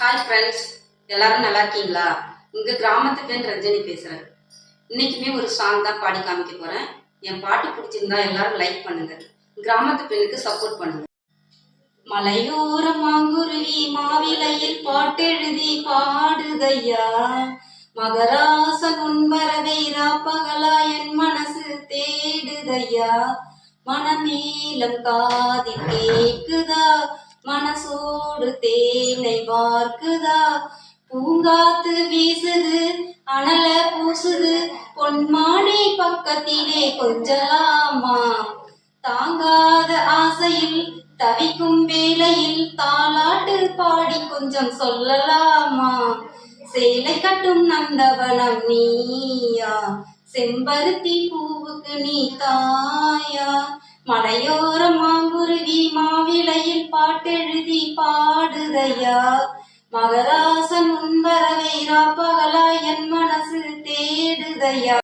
Hi friends எல்லாரும் நல்லா இருக்கீங்களா? உங்க கிராமத்து பெண் ரஜினி பேசுறேன். இன்னைக்குமே ஒரு சாங் தான் பாடி காமிக்க போறேன். என் பாட்டு பிடிச்சிருந்தா எல்லாரும் லைக் பண்ணுங்க. கிராமத்து பெண்ணுக்கு சப்போர்ட் பண்ணுங்க. மலையோரம் மாங்குருவி மாவிலையில் பாட்டெழுதி பாடுதையா மகராசன் உன்பரவை ராப்பகலா என் மனசு தேடுதையா மனமேலம் காதி மனசோடு தேனை பார்க்குதா? பூங்காத்து வீசுது அனல பூசுது பொன்மானை பக்கத்திலே கொஞ்சலாமா? தாங்காத ஆசையில் தவிக்கும் வேளையில் தாலாட்டு பாடி கொஞ்சம் சொல்லலாமா? சேலை கட்டும் நந்தவனம் நீயா? செம்பருத்தி பூவுக்கு நீ தாயா? மலையோர மாங்குருவி மாவிலையில் பாட்டெழுதி பாடுதையா? மகராசன் உன் வரவை ராப்பகலா என் மனசு தேடுதையா?